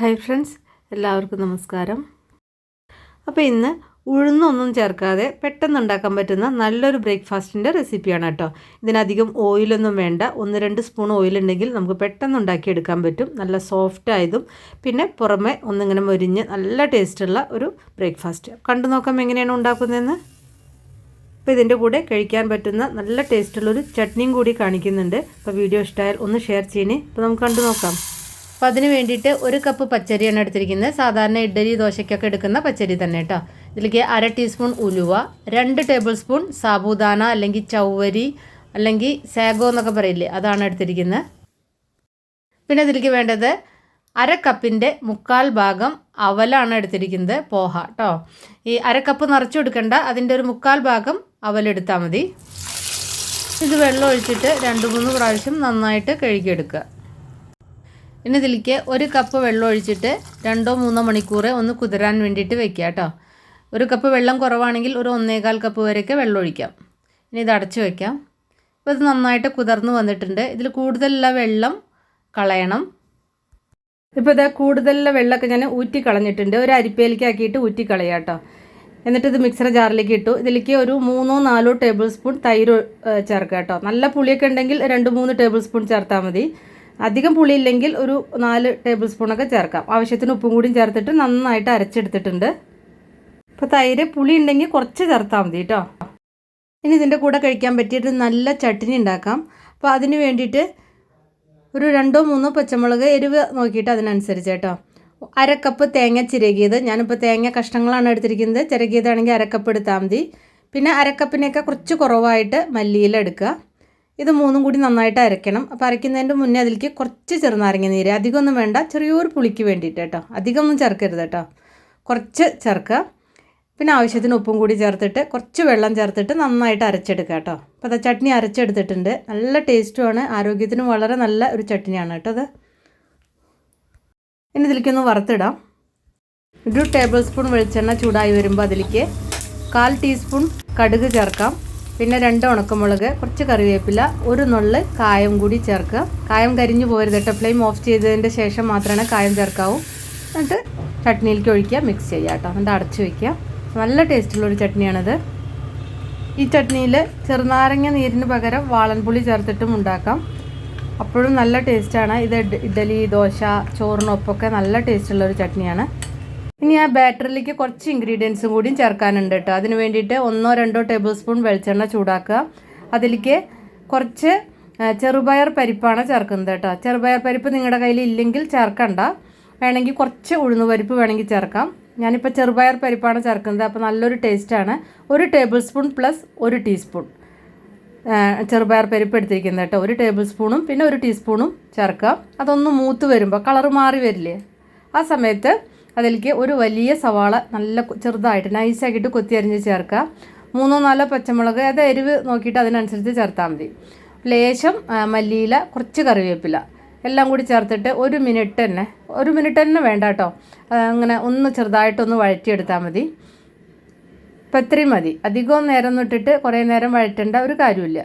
Hi friends എല്ലാവർക്കും നമസ്കാരം. അപ്പോൾ ഇന്ന് ഉഴുന്നൊന്നും ചേർക്കാതെ പെട്ടെന്ന് ഉണ്ടാക്കാൻ പറ്റുന്ന നല്ലൊരു ബ്രേക്ക്ഫാസ്റ്റിന്റെ റെസിപ്പിയാണ് കേട്ടോ. ഇതിനധികം ഓയിലൊന്നും വേണ്ട. ഒന്ന് രണ്ട് സ്പൂൺ ഓയിലുണ്ടെങ്കിൽ നമുക്ക് പെട്ടെന്ന് ഉണ്ടാക്കിയെടുക്കാൻ പറ്റും. നല്ല സോഫ്റ്റ് ആയതും പിന്നെ പുറമെ ഒന്നിങ്ങനെ മൊരിഞ്ഞ് നല്ല ടേസ്റ്റുള്ള ഒരു ബ്രേക്ക്ഫാസ്റ്റ്. കണ്ടു നോക്കാം എങ്ങനെയാണ് ഉണ്ടാക്കുന്നതെന്ന്. അപ്പോൾ ഇതിന്റെ കൂടെ കഴിക്കാൻ പറ്റുന്ന നല്ല ടേസ്റ്റുള്ളൊരു ചട്നിയും കൂടി കാണിക്കുന്നുണ്ട്. അപ്പോൾ വീഡിയോ ഇഷ്ടമായാൽ ഒന്ന് ഷെയർ ചെയ്യണേ. അപ്പോൾ നമുക്ക് കണ്ടു നോക്കാം. അപ്പോൾ അതിന് വേണ്ടിയിട്ട് ഒരു കപ്പ് പച്ചരിയാണ് എടുത്തിരിക്കുന്നത്. സാധാരണ ഇഡ്ഡലി ദോശയ്ക്കൊക്കെ എടുക്കുന്ന പച്ചരി തന്നെ കേട്ടോ. ഇതിലേക്ക് അര ടീസ്പൂൺ ഉലുവ രണ്ട് ടേബിൾ സ്പൂൺ സാബുദാന അല്ലെങ്കിൽ ചൗവരി അല്ലെങ്കിൽ സാഗോ എന്നൊക്കെ പറയില്ലേ അതാണ് എടുത്തിരിക്കുന്നത്. പിന്നെ ഇതിലേക്ക് വേണ്ടത് അര കപ്പിന്റെ മുക്കാൽ ഭാഗം അവലാണ് എടുത്തിരിക്കുന്നത് പോഹ കേട്ടോ. ഈ അര കപ്പ് നിറച്ചു കൊടുക്കേണ്ട അതിന്റെ ഒരു മുക്കാൽ ഭാഗം അവലെടുത്താൽ മതി. ഇത് വെള്ളം ഒഴിച്ചിട്ട് രണ്ട് മൂന്ന് പ്രാവശ്യം നന്നായിട്ട് കഴുകിയെടുക്കുക. ഇനി ഇതിലേക്ക് ഒരു കപ്പ് വെള്ളം ഒഴിച്ചിട്ട് രണ്ടോ മൂന്നോ മണിക്കൂർ ഒന്ന് കുതിരാൻ വേണ്ടിയിട്ട് വെക്കുക കേട്ടോ. ഒരു കപ്പ് വെള്ളം കുറവാണെങ്കിൽ ഒരു ഒന്നേകാൽ കപ്പ് വരെയൊക്കെ വെള്ളം ഒഴിക്കാം. ഇനി ഇത് അടച്ചു വയ്ക്കാം അപ്പോൾ ഇത് നന്നായിട്ട് കുതിർന്ന് വന്നിട്ടുണ്ട്. ഇതിൽ കൂടുതലുള്ള വെള്ളം കളയണം. ഇപ്പോൾ ഇത് കൂടുതലുള്ള വെള്ളമൊക്കെ ഞാൻ ഊറ്റി കളഞ്ഞിട്ടുണ്ട്. ഒരു അരിപ്പയിലേക്ക് ആക്കിയിട്ട് ഊറ്റി കളയാം കേട്ടോ. എന്നിട്ട് ഇത് മിക്സർ ജാറിലേക്ക് ഇട്ടു. ഇതിലേക്ക് ഒരു മൂന്നോ നാലോ ടേബിൾ സ്പൂൺ തൈര് ചേർക്കുക കേട്ടോ. നല്ല പുളിയൊക്കെ ഉണ്ടെങ്കിൽ രണ്ട് മൂന്ന് ടേബിൾ സ്പൂൺ ചേർത്താൽ മതി. അധികം പുളിയില്ലെങ്കിൽ ഒരു നാല് ടേബിൾ സ്പൂണൊക്കെ ചേർക്കാം. ആവശ്യത്തിന് ഉപ്പും കൂടിയും ചേർത്തിട്ട് നന്നായിട്ട് അരച്ചെടുത്തിട്ടുണ്ട്. അപ്പോൾ തൈര് പുളി ഉണ്ടെങ്കിൽ കുറച്ച് ചേർത്താൽ മതി കേട്ടോ ഇനി ഇതിന്റെ കൂടെ കഴിക്കാൻ പറ്റിയിട്ട് നല്ല ചട്ടിനി ഉണ്ടാക്കാം. അപ്പോൾ അതിന് വേണ്ടിയിട്ട് ഒരു രണ്ടോ മൂന്നോ പച്ചമുളക് എരിവ് നോക്കിയിട്ട് അതിനനുസരിച്ച് കേട്ടോ. അരക്കപ്പ് തേങ്ങ ചിരകിയത് ഞാനിപ്പോൾ തേങ്ങ കഷ്ണങ്ങളാണ് എടുത്തിരിക്കുന്നത്. ചിരകിയതാണെങ്കിൽ അരക്കപ്പ് എടുത്താൽ മതി. പിന്നെ അരക്കപ്പിനെയൊക്കെ കുറച്ച് കുറവായിട്ട് മല്ലിയില എടുക്കുക. ഇത് മൂന്നും കൂടി നന്നായിട്ട് അരയ്ക്കണം. അപ്പോൾ അരയ്ക്കുന്നതിന്റെ മുന്നേ അതിലേക്ക് കുറച്ച് ചെറുനാരങ്ങ നീര് അധികമൊന്നും വേണ്ട ചെറിയൊരു പുളിക്ക് വേണ്ടിയിട്ട് കേട്ടോ. അധികമൊന്നും ചേർക്കരുത് കേട്ടോ. കുറച്ച് ചേർക്കുക. പിന്നെ ആവശ്യത്തിന് ഉപ്പും കൂടി ചേർത്തിട്ട് കുറച്ച് വെള്ളം ചേർത്തിട്ട് നന്നായിട്ട് അരച്ചെടുക്കുക കേട്ടോ. അപ്പോൾ അത് ചട്നി അരച്ചെടുത്തിട്ടുണ്ട്. നല്ല ടേസ്റ്റുമാണ് ആരോഗ്യത്തിനും വളരെ നല്ല ഒരു ചട്നിയാണ് കേട്ടോ അത് ഇനി ഇതിലേക്കൊന്ന് വറുത്തിടാം. ഒരു ടേബിൾ സ്പൂൺ വെളിച്ചെണ്ണ ചൂടായി വരുമ്പോൾ അതിലേക്ക് കാൽ ടീസ്പൂൺ കടുക് ചേർക്കാം. പിന്നെ രണ്ട് ഉണക്കമുളക് കുറച്ച് കറിവേപ്പില ഒരു നുള്ള് കായം കൂടി ചേർക്കുക. കായം കരിഞ്ഞു പോരുത് കേട്ടോ. ഫ്ലെയിം ഓഫ് ചെയ്തതിന്റെ ശേഷം മാത്രമാണ് കായം ചേർക്കാവൂ. എന്നിട്ട് ചട്നിയിലേക്ക് ഒഴിക്കുക മിക്സ് ചെയ്യുക കേട്ടോ. എന്നിട്ട് അടച്ച് വയ്ക്കുക നല്ല ടേസ്റ്റുള്ളൊരു ചട്നിയാണിത്. ഈ ചട്നിയിൽ ചെറുനാരങ്ങ നീരിന് പകരം വാളൻപുളി ചേർത്തിട്ടും ഉണ്ടാക്കാം. അപ്പോഴും നല്ല ടേസ്റ്റാണ്. ഇത് ഇഡ്ഡലി ദോശ ചോറിനൊപ്പമൊക്കെ നല്ല ടേസ്റ്റുള്ളൊരു ചട്നിയാണ്. ഇനി ആ ബാറ്ററിലേക്ക് കുറച്ച് ഇൻഗ്രീഡിയൻസും കൂടിയും ചേർക്കാനുണ്ട് കേട്ടോ. അതിന് വേണ്ടിയിട്ട് ഒന്നോ രണ്ടോ ടേബിൾ സ്പൂൺ വെളിച്ചെണ്ണ ചൂടാക്കുക. അതിലേക്ക് കുറച്ച് ചെറുപയർ പരിപ്പാണ് ചേർക്കുന്നത് കേട്ടോ. ചെറുപയർ പരിപ്പ് നിങ്ങളുടെ കയ്യിൽ ഇല്ലെങ്കിൽ ചേർക്കണ്ട. വേണമെങ്കിൽ കുറച്ച് ഉഴുന്ന് പരിപ്പ് വേണമെങ്കിൽ ചേർക്കാം. ഞാനിപ്പോൾ ചെറുപയർ പരിപ്പാണ് ചേർക്കുന്നത്. അപ്പോൾ നല്ലൊരു ടേസ്റ്റാണ് ഒരു ടേബിൾ സ്പൂൺ പ്ലസ് ഒരു ടീസ്പൂൺ ചെറുപയർ പരിപ്പ് എടുത്തിരിക്കുന്നത് കേട്ടോ. ഒരു ടേബിൾ സ്പൂണും പിന്നെ ഒരു ടീസ്പൂണും ചേർക്കാം അതൊന്ന് മൂത്ത് വരുമ്പോൾ കളർ മാറി വരില്ലേ? ആ സമയത്ത് അതിലേക്ക് ഒരു വലിയ സവാള നല്ല ചെറുതായിട്ട് നൈസാക്കിയിട്ട് കൊത്തി അരിഞ്ഞ് ചേർക്കുക. മൂന്നോ നാലോ പച്ചമുളക് അത് എരിവ് നോക്കിയിട്ട് അതിനനുസരിച്ച് ചേർത്താൽ മതി. ലേശം മല്ലിയില കുറച്ച് കറിവേപ്പില എല്ലാം കൂടി ചേർത്തിട്ട് ഒരു മിനിറ്റ് തന്നെ ഒരു മിനിറ്റ് തന്നെ വേണ്ട കേട്ടോ. അങ്ങനെ ഒന്ന് ചെറുതായിട്ടൊന്ന് വഴറ്റിയെടുത്താൽ മതി. ഇപ്പം ഇത്രയും മതി. അധികം നേരം ഇട്ടിട്ട് കുറേ നേരം വഴറ്റേണ്ട ഒരു കാര്യമില്ല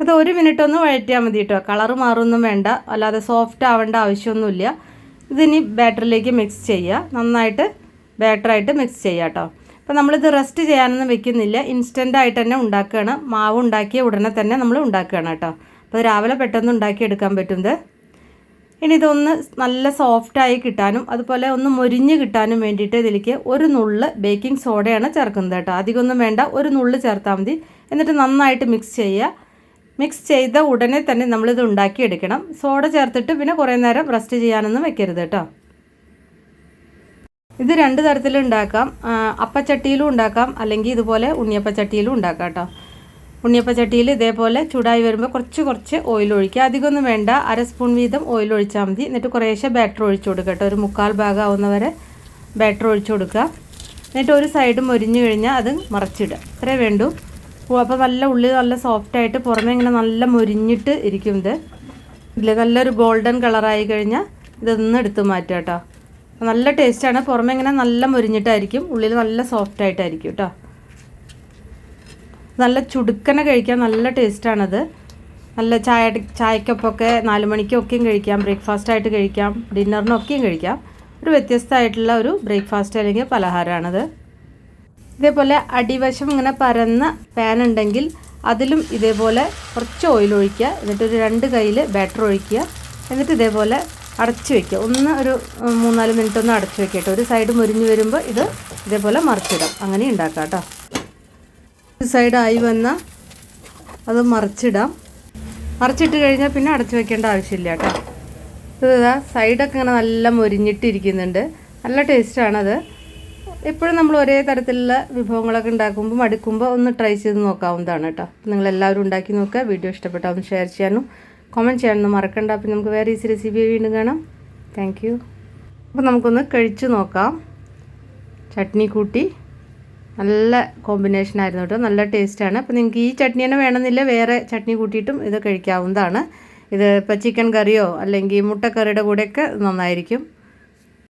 അപ്പോൾ ഒരു മിനിറ്റ് ഒന്ന് വഴറ്റിയാൽ മതി കേട്ടോ. കളർ മാറൊന്നും വേണ്ട. അല്ലാതെ സോഫ്റ്റ് ആവേണ്ട ആവശ്യമൊന്നുമില്ല. ഇതിനി ബാറ്ററിലേക്ക് മിക്സ് ചെയ്യുക. നന്നായിട്ട് ബാറ്ററായിട്ട് മിക്സ് ചെയ്യുക കേട്ടോ. അപ്പോൾ നമ്മളിത് റെസ്റ്റ് ചെയ്യാനൊന്നും വെക്കുന്നില്ല. ഇൻസ്റ്റന്റ് ആയിട്ട് തന്നെ ഉണ്ടാക്കുകയാണ്. മാവ് ഉണ്ടാക്കിയ ഉടനെ തന്നെ നമ്മൾ ഉണ്ടാക്കുകയാണ് കേട്ടോ. അപ്പോൾ രാവിലെ പെട്ടെന്ന് ഉണ്ടാക്കിയെടുക്കാൻ പറ്റുന്നത്. ഇനി ഇതൊന്ന് നല്ല സോഫ്റ്റായി കിട്ടാനും അതുപോലെ ഒന്ന് മൊരിഞ്ഞ് കിട്ടാനും വേണ്ടിയിട്ട് ഇതിലേക്ക് ഒരു നുള്ള് ബേക്കിംഗ് സോഡയാണ് ചേർക്കുന്നത് കേട്ടോ. അധികമൊന്നും വേണ്ട. ഒരു നുള്ള് ചേർത്താൽ മതി. എന്നിട്ട് നന്നായിട്ട് മിക്സ് ചെയ്യുക. മിക്സ് ചെയ്ത ഉടനെ തന്നെ നമ്മളിത് ഉണ്ടാക്കിയെടുക്കണം. സോഡ ചേർത്തിട്ട് പിന്നെ കുറേ നേരം റെസ്റ്റ് ചെയ്യാനൊന്നും വെക്കരുത് കേട്ടോ. ഇത് രണ്ട് തരത്തിൽ ഉണ്ടാക്കാം. അപ്പച്ചട്ടിയിലും ഉണ്ടാക്കാം. അല്ലെങ്കിൽ ഇതുപോലെ ഉണ്ണിയപ്പച്ചട്ടിയിലും ഉണ്ടാക്കാം കേട്ടോ. ഉണ്ണിയപ്പച്ചട്ടിയിൽ ഇതേപോലെ ചൂടായി വരുമ്പോൾ കുറച്ച് കുറച്ച് ഓയിൽ ഒഴിക്കുക. അധികമൊന്നും വേണ്ട. അര സ്പൂൺ വീതം ഓയിൽ ഒഴിച്ചാൽ മതി. എന്നിട്ട് കുറേശ്ശെ ബാറ്റർ ഒഴിച്ചു കൊടുക്കുക കേട്ടോ. ഒരു മുക്കാൽ ഭാഗമാവുന്നവരെ ബാറ്റർ ഒഴിച്ചു കൊടുക്കുക. എന്നിട്ട് ഒരു സൈഡ് മൊരിഞ്ഞു കഴിഞ്ഞാൽ അത് മറച്ചിടുക. ഇത്രേ വേണ്ടൂ. അപ്പോൾ നല്ല ഉള്ളി നല്ല സോഫ്റ്റായിട്ട് പുറമെ ഇങ്ങനെ നല്ല മുരിഞ്ഞിട്ട് ഇരിക്കും ഇത് ഇല്ല നല്ലൊരു ഗോൾഡൻ കളറായി കഴിഞ്ഞാൽ ഇതൊന്ന് എടുത്ത് മാറ്റുക കേട്ടോ നല്ല ടേസ്റ്റാണ് പുറമെ ഇങ്ങനെ നല്ല മുരിഞ്ഞിട്ടായിരിക്കും. ഉള്ളിൽ നല്ല സോഫ്റ്റായിട്ടായിരിക്കും കേട്ടോ നല്ല ചുടുക്കനെ കഴിക്കാൻ നല്ല ടേസ്റ്റാണത് നല്ല ചായ ചായക്കൊപ്പമൊക്കെ നാല് മണിക്കൊക്കെയും കഴിക്കാം. ബ്രേക്ക്ഫാസ്റ്റ് ആയിട്ട് കഴിക്കാം. ഡിന്നറിനൊക്കെയും കഴിക്കാം. ഒരു വ്യത്യസ്തമായിട്ടുള്ള ഒരു ബ്രേക്ക്ഫാസ്റ്റ് അല്ലെങ്കിൽ പലഹാരമാണത്. ഇതേപോലെ അടിവശം ഇങ്ങനെ പരന്ന പാൻ ഉണ്ടെങ്കിൽ അതിലും ഇതേപോലെ കുറച്ച് ഓയിൽ ഒഴിക്കുക. എന്നിട്ട് ഒരു രണ്ട് കയ്യിൽ ബാറ്റർ ഒഴിക്കുക. എന്നിട്ട് ഇതേപോലെ അടച്ചു വയ്ക്കുക ഒന്ന് ഒരു മൂന്നാൽ മിനിറ്റ് ഒന്ന് അടച്ചു വയ്ക്കുക കേട്ടോ. ഒരു സൈഡ് മുരിഞ്ഞ് വരുമ്പോൾ ഇത് ഇതേപോലെ മറിച്ചിടാം. അങ്ങനെ ഉണ്ടാക്കാം കേട്ടോ. ഒരു സൈഡായി വന്നാൽ അത് മറിച്ചിടാം. മറിച്ചിട്ട് കഴിഞ്ഞാൽ പിന്നെ അടച്ചു വയ്ക്കേണ്ട ആവശ്യമില്ല കേട്ടോ. ഇതാ സൈഡൊക്കെ ഇങ്ങനെ നല്ല മുരിഞ്ഞിട്ടിരിക്കുന്നുണ്ട്. നല്ല ടേസ്റ്റാണത് എപ്പോഴും നമ്മൾ ഒരേ തരത്തിലുള്ള വിഭവങ്ങളൊക്കെ ഉണ്ടാക്കുമ്പോൾ മടുക്കുമ്പോൾ ഒന്ന് ട്രൈ ചെയ്ത് നോക്കാവുന്നതാണ് കേട്ടോ. നിങ്ങൾ എല്ലാവരും ഉണ്ടാക്കി നോക്കുക. വീഡിയോ ഇഷ്ടപ്പെട്ടാൽ ഒന്ന് ഷെയർ ചെയ്യാനും കമന്റ് ചെയ്യാനൊന്നും മറക്കണ്ട. അപ്പം നമുക്ക് വേറെ ഈസി റെസിപ്പി വീണ്ടും കാണാം. താങ്ക് യു അപ്പോൾ നമുക്കൊന്ന് കഴിച്ച് നോക്കാം. ചട്നി കൂട്ടി. നല്ല കോമ്പിനേഷൻ ആയിരുന്നു കേട്ടോ. നല്ല ടേസ്റ്റാണ് അപ്പോൾ നിങ്ങൾക്ക് ഈ ചട്നി തന്നെ വേണമെന്നില്ല. വേറെ ചട്നി കൂട്ടിയിട്ടും ഇത് കഴിക്കാവുന്നതാണ്. ഇത് ഇപ്പോൾ ചിക്കൻ കറിയോ അല്ലെങ്കിൽ മുട്ടക്കറിയുടെ കൂടെയൊക്കെ നന്നായിരിക്കും.